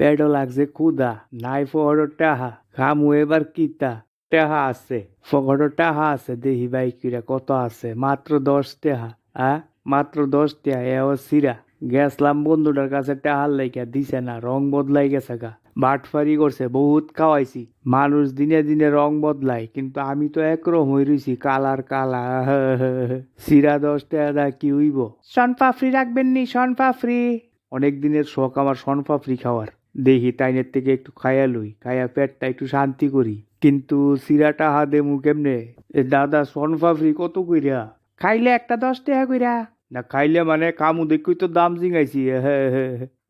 পেটও লাগছে কুদা নাই ফহর টাহা খামু এবার কিতা টেহা আছে ফকর টাহা আছে দেহি ভাই কিরা কত আছে মাত্র দশ টেহা আ মাত্র দশ টেহা এও সিরা গেছলাম বন্ধুটার কাছে টাহার লাইকা দিছে না রং বদলাই গেছে গা বাটফারি করছে বহুত খাওয়াইছি মানুষ দিনে দিনে রং বদলায় কিন্তু আমি তো একরকম হয়ে রইছি কালার কালা সিরা দশ টাকা দা কি হইব সনপাফরি রাখবেন নি সনপাফরি অনেক দিনের শখ আমার সনপাফরি খাওয়ার দেখি তাইনের থেকে একটু খাইয়া লই খাইয়া পেটটা একটু শান্তি করি। কিন্তু সিরাটা হা দেমু কেমনে? এ দাদা সনপাফরি কত কইরা? খাইলে একটা দশ টাকা কইরা। না খাইলে মানে কামু দেখি তো দাম জিঙাইছি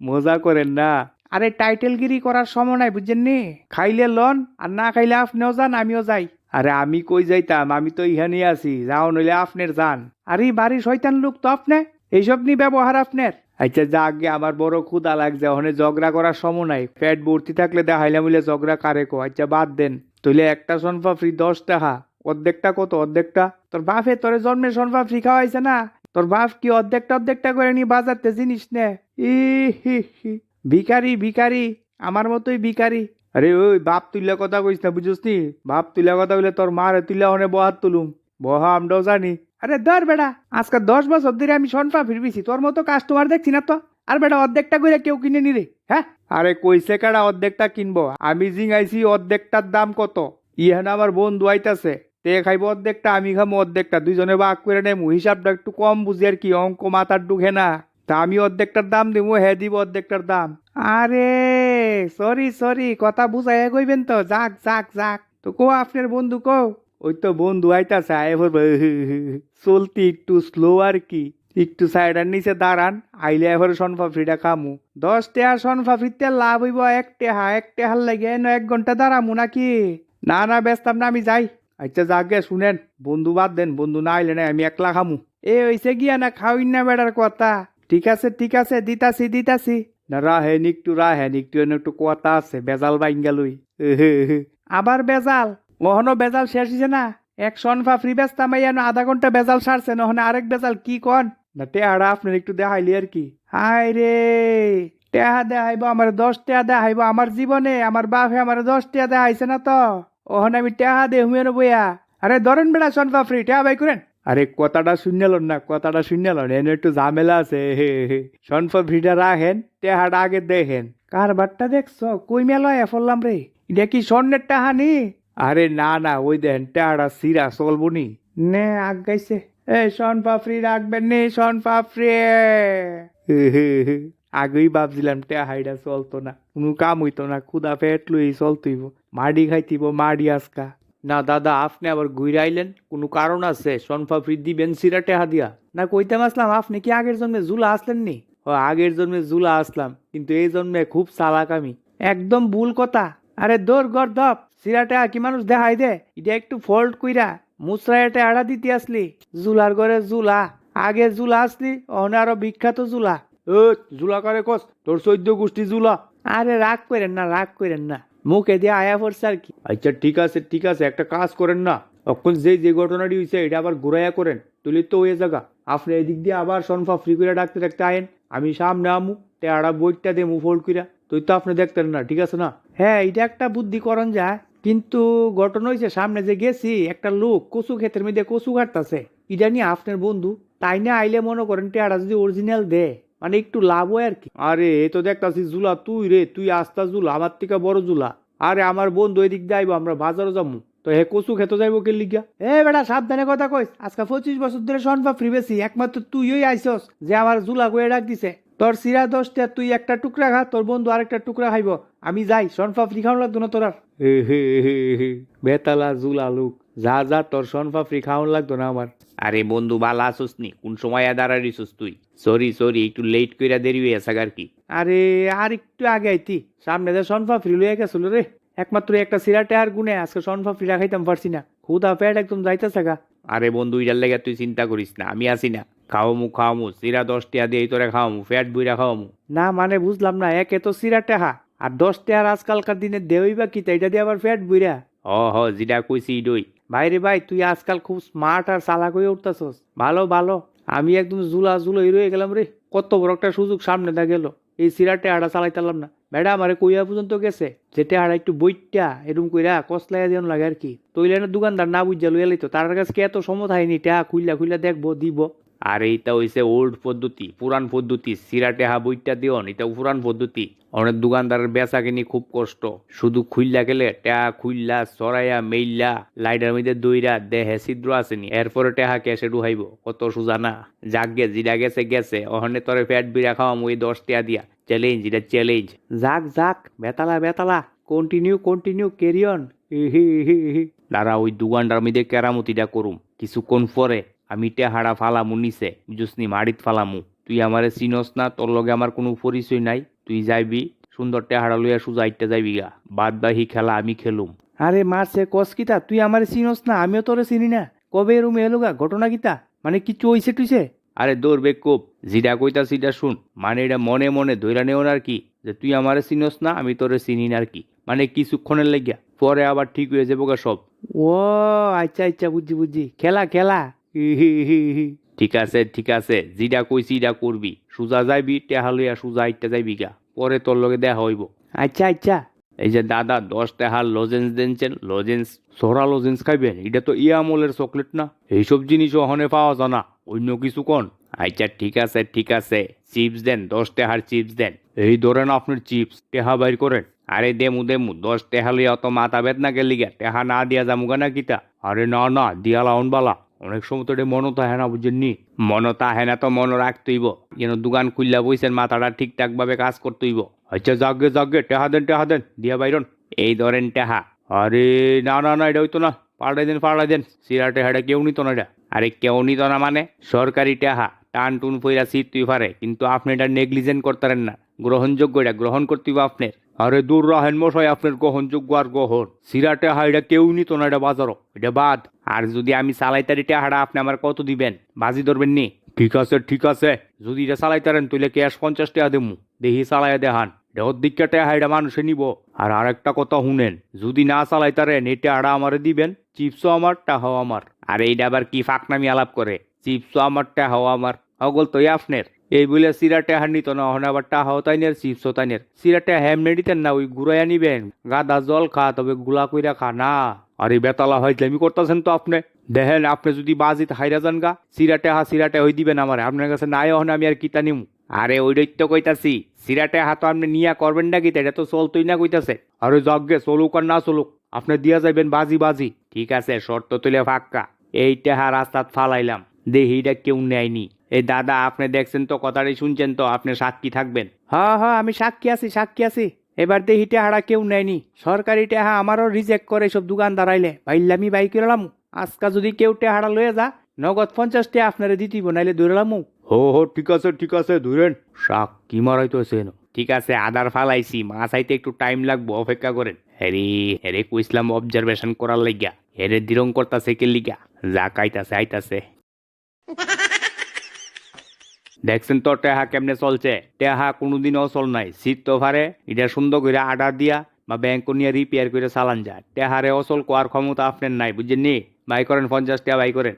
মজা করেন না। আরে টাইটেলগিরি করার সময় নাই, বুঝছেন নি? খাইলে লন, আর না খাইলে আপনিও যান, আমিও যাই। আরে আমি কই যাইতাম, আমি তো ইহানি আছি, যাও নইলে আপনার যান। আরে বাড়ি শয়তান লোক তো আপনি, এইসব নি ব্যবহার আপনার। আচ্ছা যা আগে আমার বড় ক্ষুদা লাগছে, ওখানে ঝগড়া করার সময় নাই। পেট ভর্তি থাকলে দেখাইলাম মিলে ঝগড়া কারে কো আচ্ছা বাদ দেন। তইলে একটা সনফা ফ্রি দশ টাকা। অর্ধেকটা কত? অর্ধেকটা? তোর বাপে তোরে জন্মের সনফা ফ্রি খাওয়াইছে না? তোর বাপ কি অর্ধেকটা অর্ধেকটা করে নি বাজারতে জিনিস নে? ই, হি হি। ভিকারি ভিকারি আমার মতোই ভিকারি আরে ওই, বাপ তুইলা কথা কইস না বুঝছিস নি বাপ তুইলা কথা বলে তোর মারে তুইলা অনে বহাত তুলুম। বহা, আমরাও জানি। আরে ধর বেড়া আজকে দশ বছর ধরে আমি সনপা ফিরবিছি তোর মতো কাস্টমার দেখছি না তো? আর বেটা অর্ধেকটা করে কেউ কিনে নি রে হ্যাঁ? আরে কইছে কাটা অর্ধেকটা কিনবো? আমি জিঙাইছি অর্ধেকটার দাম কত? ইহান আমার বন্ধু আইতাছে তে খাইব অর্ধেকটা আমি খাব অর্ধেকটা দুইজনে ভাগ করে নেব হিসাবটা একটু কম বুঝি আর কি অঙ্ক মাথার ঢুকে না। তা আমি অর্ধেকটার দাম দিব হে দিব অর্ধেকটার দাম। আরে সরি সরি কথা বুঝাই কইবেন তো যাক যাক যাক। তো কো আপনার বন্ধু কো ওই তো বন্ধু আইতাছে, আয় বলব চলতি একটু স্লো আর কি। একটু সাইডার নিচে দাঁড়ান, আইলে এবার সনফা ফ্রিটা খামু। দশ টেহা সনফা ফ্রিতে লাভ হইব এক টেহা, এক টেহার লাগে এক ঘণ্টা দাঁড়ামু নাকি? না না ব্যস্তাম না, আমি যাই। আচ্ছা যাকে শুনেন, বন্ধু বাদ দেন, বন্ধু না আইলে না আমি একলা খামু। এ, হইছে গিয়া না খাওইন না বেড়ার কথা? ঠিক আছে ঠিক আছে, দিতাছি দিতাছি। না, রাহেন, একটু রাহেন, একটু একটু কথা আছে, বেজাল বাইন গেলই আবার বেজাল? ওহনো বেজাল শেষ হয়েছে না। এক সনফা ফ্রি বেচতাম ইয়ানো আধা ঘণ্টা বেজাল সারছে নহনে আরেক বেজাল কি কন? না টেহারা আপনার একটু দেখাইলি আর কি। হাই রে টেহা দেখাইব আমার দশ টেহা দেখাইব আমার জীবনে আমার বাপে আমার দশ টেহা দেখাইছে না তো। ওহন আমি টেহা দে হুমেন বইয়া আরে ধরেন বেড়া সনফা ফ্রি টেহা বাই করেন। আরে কথাটা শুনল না কথাটা শুনল এনে একটু ঝামেলা আছে হে হে। সনফা ফ্রিটা রাখেন টেহাটা আগে দেখেন। কার বাট্টা দেখছ? কই মেলায় ফললাম রে? এটা কি স্বর্ণের টাহানি আরে না না ওই দেন টেহাটা সিরা চলবো নি নে আগ গাইছে। এ শন পাফরি রাখবেন নে শন পাফরি আগেই ভাবছিলাম টেহাইটা চলতো না। কোনো কাম হইতো না ক্ষুদা পেট লই চলতইব মাডি খাইতিব মাডি আজকা। না দাদা আপনি আবার ঘুরে আইলেন? কোনো কারণ আছে? সনফাফরি দিবেন সিরা টেহা দিয়া। না কইতাম আসলাম আপনি কি আগের জন্মে জুলা আসলেন নি? ও আগের জন্মে জুলা আসলাম কিন্তু এই জন্মে খুব চালাক আমি। একদম ভুল কথা। আরে দোর গর ধপ সিরা টেহা কি মানুষ দেখাই দে। এটা একটু ফল্ট কইরা মুসরাইটে আড়া দিতে আসলি জুলার ঘরে জুলা আগে জুলা আসলি অনে আরও বিখ্যাত জুলা। ও জুলা করে কস তোর চৈদ্য গোষ্ঠী জুলা। আরে রাগ করেন না রাগ করেন না। মুখে দিয়ে আয়া পড়ছে আর কি? আচ্ছা ঠিক আছে ঠিক আছে একটা কাজ করেন না। তখন যে যে ঘটনাটি হয়েছে এটা আবার ঘুরাইয়া করেন। তুলি তো ওই জায়গা আপনি এদিক দিয়ে আবার সনফা ফ্রি করে ডাকতে ডাকতে আয়েন। আমি সামনে আমু তে আড়া বইটা দিয়ে মু ফোল্ড কইরা। তুই তো আপনি দেখতেন না ঠিক আছে না? হ্যাঁ এটা একটা বুদ্ধি করণ যায়। কিন্তু ঘটনা হয়েছে সামনে যে গেছি একটা লোক কচু ক্ষেতের মধ্যে কচু কাটতাছে। এটা নিয়ে আপনার বন্ধু তাই না আইলে মনে করেন টেয়ারা যদি অরিজিনাল দে মানে একটু লাভ হয় আর কি। আরে এ তো দেখতাছি জুলা তুই রে তুই আস্তা জুলা আমার থেকে বড় জুলা আরে আমার বন্ধু এদিক দিয়ে আইবো আমরা বাজারও যাব। তো হে কচু খেতে যাইবো কে লিগা? এ বেটা সাবধানে কথা কইস আজকে পঁচিশ বছর ধরে সনফা ফ্রি বেশি একমাত্র তুইই আইসস যে আমার জুলা কয়ে ডাক দিছে। তোর সিরা দশটা তুই একটা টুকরা খা তোর বন্ধু আরেকটা টুকরা খাইব। আমি যাই সনফা ফ্রি খাওয়া লাগতো না তোরার বেতালা জুলা লুক যা যা তোর সনফা ফ্রি খাওয়ান লাগতো না আমার। আরে বন্ধু বালা আসুস নি কোন সময় দাঁড়া রিসুস তুই? সরি সরি একটু লেট কইরা দেরি হয়ে আছে আর কি। আরে আর একটু আগে আইতি সামনে যে সনফা ফ্রি লইয়া গেছিল রে। একমাত্র একটা সিরাটে আর গুনে আজকে সনফা ফ্রি খাইতাম পারছি না। খুদা পেট একদম যাইতেছে গা। আরে বন্ধু ইটার লেগে তুই চিন্তা করিস না আমি আসি না। খাওয়ামু খাওয়ামু সিরা দশ টিয়া দিয়ে তোরে খাওয়ামু ফ্যাট বুইরা খাওয়ামু। না মানে বুঝলাম না একে তো সিরাটে হা আর দশ টেহার আজকালকার দিনে দেওই বা কি তা এটা দিয়ে আবার ফ্যাট বুইরা? হ হ যেটা কইছি ইডই। ভাই রে ভাই তুই আজকাল খুব স্মার্ট আর চালাক হয়ে উঠতেছস। ভালো ভালো। আমি একদম জুলা জুলোই রয়ে গেলাম রে কত বড় একটা সুযোগ সামনে দা গেল। এই সিরা টেহাড়া চালাইতালাম না। বেড়া আমারে কইয়া পর্যন্ত গেছে যে টেহাড়া একটু বইটা এরম কইরা কসলাইয়া দিন লাগে আর কি। তৈলে না দোকানদার না বুঝা লইয়া লইতো তার কাছে কি এত সময় হয়নি টেহা খুইলা খুইলা দেখব দিব। আর এইটা হইছে ওল্ড পদ্ধতি, পুরান পদ্ধতি। সিরা হা বইটা দিওন এটা পুরান পদ্ধতি। অনেক দোকানদারের বেচা কিনি খুব কষ্ট। শুধু খুইল্লা গেলে, টেহা খুইল্লা, সরাইয়া, মেইল্লা, লাইটার মধ্যে দইরা, দেহে ছিদ্র আসেনি। এরপরে টেহা ক্যাশে ডুহাইব কত সুজা না যাগে জিরা গেছে গেছে। অহনে তরে ফ্যাট বিরা খাওয়াম, ওই দশ টিয়া দিয়া। চ্যালেঞ্জ এটা চ্যালেঞ্জ যাক যাক, বেতালা বেতালা। কন্টিনিউ কন্টিনিউ কেরিয়ন তারা ওই দোকানটার মধ্যে কেরামতিটা করুম। কিছুক্ষণ পরে আমি টেহাড়া ফালামু নিছে বুঝসনি মাড়িত ফালামু। তুই আমারে চিনস না তোর লগে আমার কোনো পরিচয় নাই। তুই যাইবি সুন্দর টেহাড়া লইয়া সুজাইতে যাইবি গা। বাদ বাহি খেলা আমি খেলুম। আরে মারছে কস কিতা তুই আমার চিনস না আমিও তোরে চিনি না। কবে এরম এলোগা ঘটনা কিতা মানে কিছু হইছে টুইছে? আরে দৌড় বেকুব জিডা কইতা সিডা শুন। মানে এটা মনে মনে ধইরা নেওন আর কি যে তুই আমারে চিনস না আমি তোরে চিনি না আর কি। মানে কিছুক্ষণের লাগিয়া পরে আবার ঠিক হয়ে যাব গা সব। ও আচ্ছা আচ্ছা বুঝছি বুঝছি। খেলা খেলা। ঠিক আছে ঠিক আছে। জিডা কইছি ইডা করবি। সুজা যাইবি টেহা লইয়া সুজা আইতে যাইবি গা। পরে তোর লগে দেখা হইব। আচ্ছা আচ্ছা। এই যে দাদা দশ টাকার লজেন্স দিনছেন লজেন্স সোরা লজেন্স খাইবেন? এটা তো ইয়ামলের চকলেট না? এইসব জিনিস ওখানে পাওয়া যায় না। অন্য কিছু কোন? আচ্ছা ঠিক আছে ঠিক আছে। চিপস দেন দশ টাকার চিপস দেন। এই ধরেন আপনার চিপস টেহা বাইর করেন। আরে দেমু দেমু দশ টেহা লিয়া অত মাথা বেদনা গেলি গা। টেহা না দিয়া যামুগা না কিতা? আরে না না দিয়া লাউন বালা অনেক সময় তো এটা মনও তাহে না বুঝেননি। মনও তাহে না তো মনও রাখতেইব। যেন দোকান খুললা বইছেন মাথাটা ঠিকঠাকভাবে কাজ করতেইব। আচ্ছা জাগে জাগে টেহা দেন টেহা দেন, দিয়া বাইরন। এই ধরেন টেহা। আরে, না না না, এটা হইতো না। পাল্টাই দেন পাল্টাই দেন। সিরা টেহাটা কেউ নিত না এটা। আরে, কেউ নিত না মানে? সরকারি টেহা। টান টুন ফইরা সিট তুই পারে কিন্তু আপনি এটা নেগলিজেন্ট করতারেন না। গ্রহণযোগ্য এটা। গ্রহণ করতেইব আপনার। আরে দূর রাহেন মশাই, আপনার গ্রহণযোগ্য আর গ্রহণ। সিরা টেহা এটা কেউ নিত না এটা বাজারও, এটা বাদ। আর যদি আমি চালাই চালাইতারি টেহাটা আপনি আমার কত দিবেন? বাজি ধরবেন নি? ঠিক আছে ঠিক আছে। যদি এটা চালাইতারেন তুইলে ক্যাশ পঞ্চাশ টাকা দেবো দেখি চালাইয়া দেখান দেহর দিকটা টেহা এটা মানুষে নিব। আর আরেকটা কথা শুনেন, যদি না চালাইতারেন এই টেহাটা আমারে দিবেন, চিপসও আমার, টাহাও আমার। আর এইটা আবার কি ফাঁকনামি আলাপ করে? চিপসও আমার, টাহাও আমার। অগল তো আপনার। এই বলে সিরা টেহা নিত না, হন আবার টাহাও তাইনের চিপসও তাইনের সিরা টেহা হেমনে দিতেন না, ওই গুড়াইয়া নিবেন। গাদা জল খা, তবে গুলা কইরা খা, না। আরে বেতালা হয় আমি করতেছেন তো আপনি। দেখেন, আপনি যদি বাজিত হাইরা যান গা, সিরাটে হা, সিরাটে হই দিবেন আমার। আপনার কাছে নাই, হন আমি আর কিতা নিমু। আরে ওই তো কইতাছি, সিরাটে হাত আপনি নিয়া করবেন না কিতা এটা তো চলতই না কইতাছে। আরে যজ্ঞে চলুক আর না চলুক, আপনি দিয়া যাইবেন বাজি বাজি। ঠিক আছে, শর্ত তুলে ফাক্কা। এইটা হা রাস্তাত ফালাইলাম, দেহিটা কেউ নেয়নি। এই দাদা আপনি দেখছেন তো কথাটাই শুনছেন তো আপনি সাক্ষী থাকবেন। হ্যাঁ হ্যাঁ আমি সাক্ষী আছি সাক্ষী আছি। এবার দেখি টেহারা কেউ নেয়নি। সরকারি টেহা আমারও রিজেক্ট করে সব দোকান দাঁড়াইলে বাইলামি বাইক এলাম আজকা যদি কেউ টেহারা লয়ে যা নগদ পঞ্চাশ টাকা আপনারে দিতিব নাইলে দৌড়লাম হো হো ঠিক আছে ঠিক আছে ধরেন শাক কি মারাইতো সেন ঠিক আছে আদার ফালাইছি মাছ আইতে একটু টাইম লাগবো অপেক্ষা করেন। হেরি হেরে কইসলাম অবজারভেশন করার লাগিয়া। হেরে দিরং করতাছে কে লিগা যা কাইতাছে আইতাছে। দেখছেন তো টেহা কেমনে চলছে? টেহা কোনোদিন চল নাই। সিট তো ভারে, এটা সুন্দর করে আডার দিয়া বা ব্যাংক নিয়ে রিপেয়ার করে চালান যায়। টেহারে অচল কোয়ার ক্ষমতা আপনার নাই, বুঝছেন নি? বাই করেন পঞ্চাশ টাকা বাই করেন।